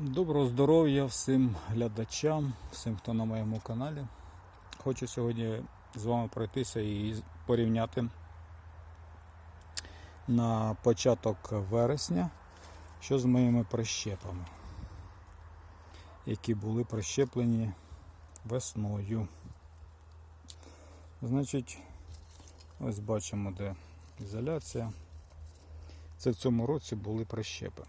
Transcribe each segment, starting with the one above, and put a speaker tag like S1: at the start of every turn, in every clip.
S1: Доброго здоров'я всім глядачам, всім, хто на моєму каналі. Хочу сьогодні з вами пройтися і порівняти на початок вересня, що з моїми прищепами, які були прищеплені весною. Значить, ось бачимо, де ізоляція. Це в цьому році були прищепи.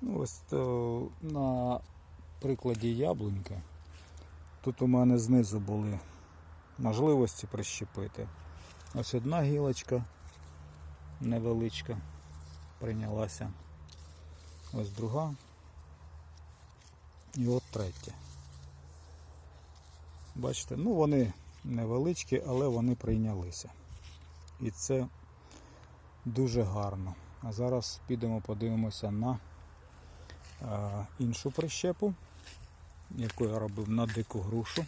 S1: Ну, ось то на прикладі яблуньки. Тут у мене знизу були можливості прищепити. Ось одна гілочка невеличка прийнялася. Ось друга. І от третя. Бачите, ну вони невеличкі, але вони прийнялися. І це дуже гарно. А зараз підемо подивимося на іншу прищепу, яку я робив на дику грушу,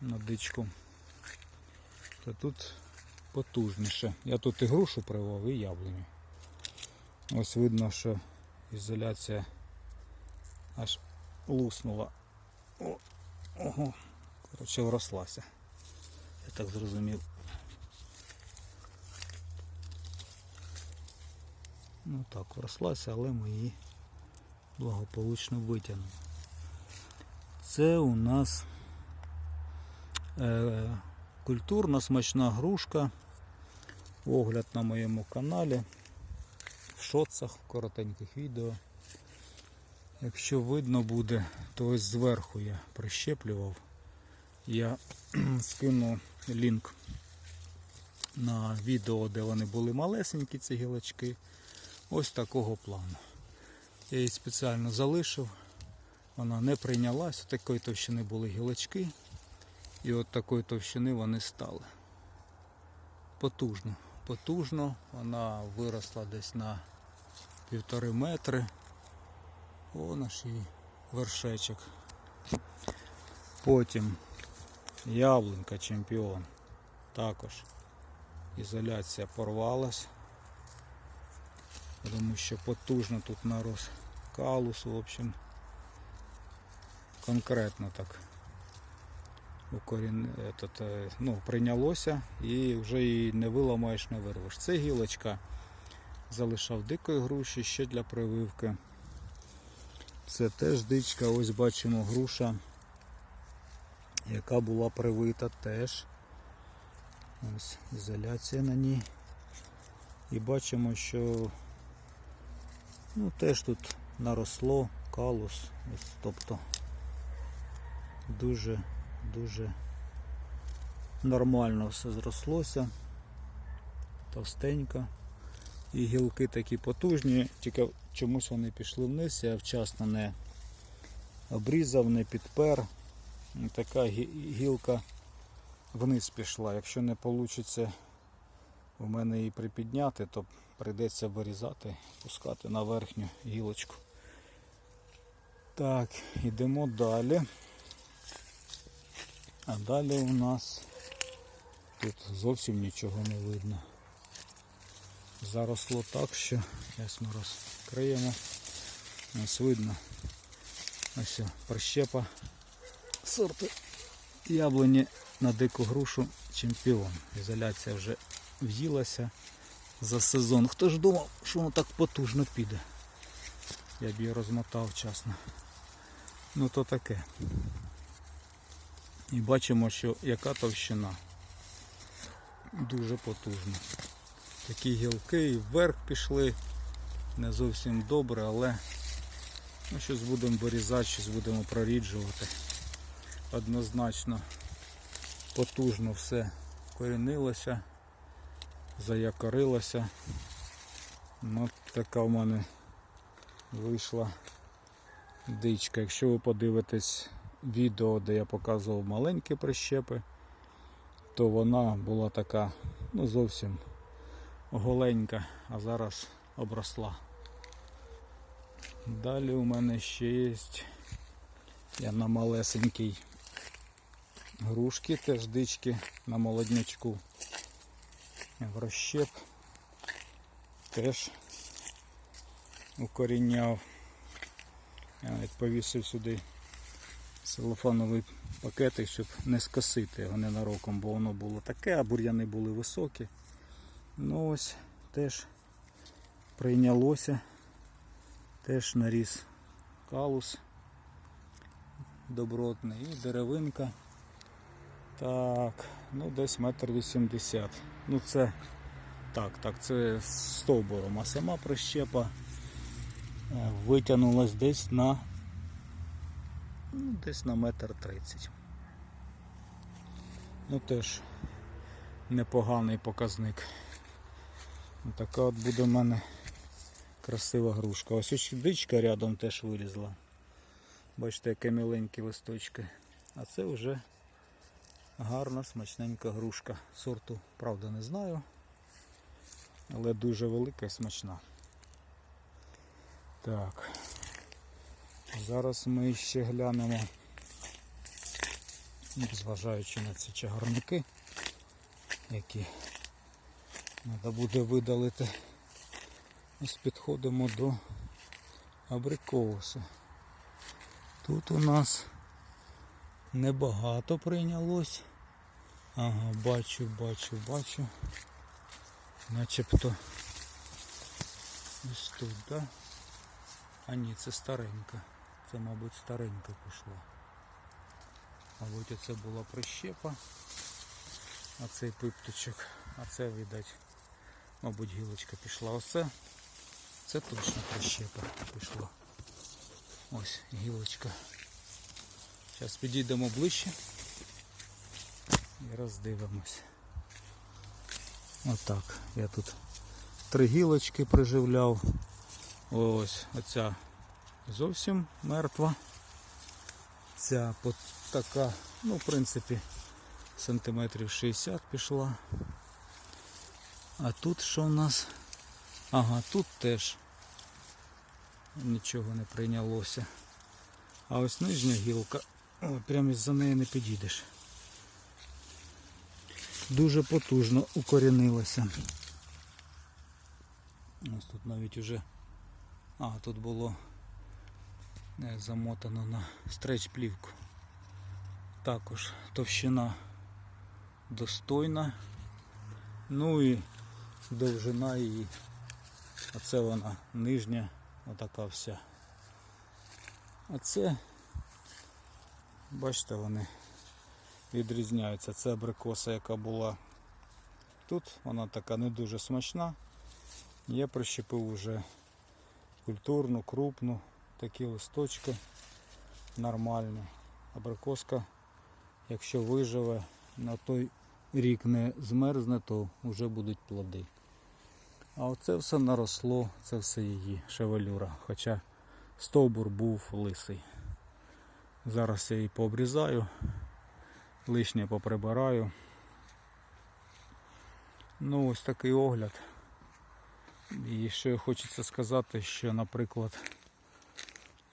S1: на дичку. То тут потужніше. Я тут і грушу привов, і яблуню. Ось видно, що ізоляція аж луснула. О, ого, коротше, врослася. Я так зрозумів. Ну так, врослася, але ми її благополучно витягнули. Це у нас е, культурна смачна грушка. Огляд на моєму каналі. В шоцах, в коротеньких відео. Якщо видно буде, то ось зверху я прищеплював. Я скину лінк на відео, де вони були малесенькі, ці гілочки. Ось такого плану. Я її спеціально залишив, вона не прийнялась, такої товщини були гілочки, і от такої товщини вони стали. Потужно, потужно, вона виросла десь на півтори метри. О, наш її вершечок. Потім яблунька чемпіон. Також ізоляція порвалась тому що потужно тут нарос калус, в общем, конкретно так укорін, этот, е, ну, прийнялося і вже її не виламаєш, не вирвеш. Це гілочка залишав дикої груші ще для прививки. Це теж дичка, ось бачимо груша, яка була привита теж. Ось ізоляція на ній. І бачимо, що Ну, теж тут наросло калус, ось, тобто дуже дуже нормально все зрослося, товстенько. І гілки такі потужні, тільки чомусь вони пішли вниз, я вчасно не обрізав, не підпер. Така гілка вниз пішла. Якщо не вийде у мене її припідняти, то прийдеться вирізати, пускати на верхню гілочку. Так, йдемо далі. А далі у нас тут зовсім нічого не видно. Заросло так, що зараз ми розкриємо. Ось видно. Ось прищепа сорту яблуні на дику грушу чемпіон. Ізоляція вже в'їлася за сезон. Хто ж думав, що воно так потужно піде? Я б її розмотав вчасно. Ну то таке. І бачимо, що яка товщина. Дуже потужна. Такі гілки і вверх пішли. Не зовсім добре, але ну, щось будемо вирізати, щось будемо проріджувати. Однозначно потужно все корінилося заякорилася. Ну, така в мене вийшла дичка. Якщо ви подивитесь відео, де я показував маленькі прищепи, то вона була така ну, зовсім голенька, а зараз обросла. Далі у мене ще є я на малесенькій грушки, теж дички на молоднячку розщеп теж укоріняв. Я навіть повісив сюди целофановий пакетик, щоб не скосити його ненароком, бо воно було таке, а бур'яни були високі. Ну ось теж прийнялося, теж наріс калус добротний і деревинка. Так, ну десь метр вісімдесят. Ну це так, так, це з стовбуром, а сама прищепа витягнулась десь на ну, десь на метр тридцять. Ну теж непоганий показник. Така от буде в мене красива грушка. Ось ось дичка рядом теж вилізла. Бачите, яке міленькі листочки. А це вже гарна, смачненька грушка. Сорту, правда, не знаю. Але дуже велика і смачна. Так. Зараз ми ще глянемо, зважаючи на ці чагарники, які треба буде видалити. Ось підходимо до абрикосу. Тут у нас небагато прийнялось. Ага, бачу, бачу, бачу. Начебто ось тут, да? А ні, це старенька. Це, мабуть, старенька пішла. Мабуть, оце була прищепа. А цей пипточок. А це, видать, мабуть, гілочка пішла. Оце. Це точно прищепа пішла. Ось гілочка. Зараз підійдемо ближче і роздивимось. Отак. Я тут три гілочки приживляв. Ось оця зовсім мертва. Ця така, ну, в принципі, сантиметрів 60 пішла. А тут що в нас? Ага, тут теж нічого не прийнялося. А ось нижня гілка, прямо із-за неї не підійдеш. Дуже потужно укорінилася. Ось тут навіть уже... А, тут було не, замотано на стреч плівку. Також товщина достойна. Ну і довжина її. Оце вона нижня, отака вся. А це, бачите, вони відрізняються. Це абрикоса, яка була тут, вона така не дуже смачна. Я прищепив уже культурну, крупну, такі листочки нормальні. Абрикоска, якщо виживе, на той рік не змерзне, то вже будуть плоди. А оце все наросло, це все її шевелюра. Хоча стовбур був лисий. Зараз я її пообрізаю, лишнє поприбираю. Ну ось такий огляд. І ще хочеться сказати, що, наприклад,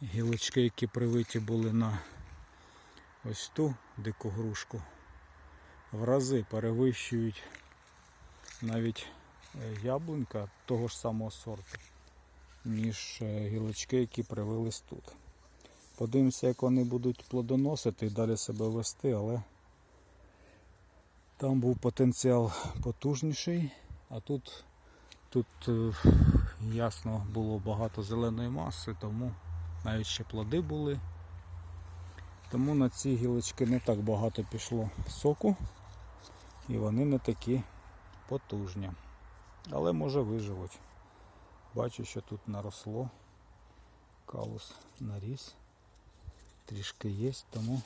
S1: гілочки, які привиті були на ось ту дику грушку, в рази перевищують навіть е, яблунька того ж самого сорту, ніж е, гілочки, які привились тут. Подивимося, як вони будуть плодоносити і далі себе вести, але там був потенціал потужніший, а тут, тут е, ясно було багато зеленої маси, тому навіть ще плоди були. Тому на ці гілочки не так багато пішло соку і вони не такі потужні. Але може виживуть. Бачу, що тут наросло. Калус наріс. Трішки є, тому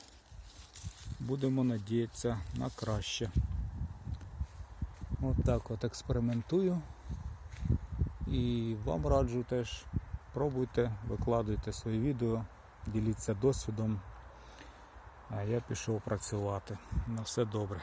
S1: будемо надіятися на краще. От от експериментую. І вам раджу теж пробуйте, викладуйте свої відео, діліться досвідом. А я пішов працювати. На все добре.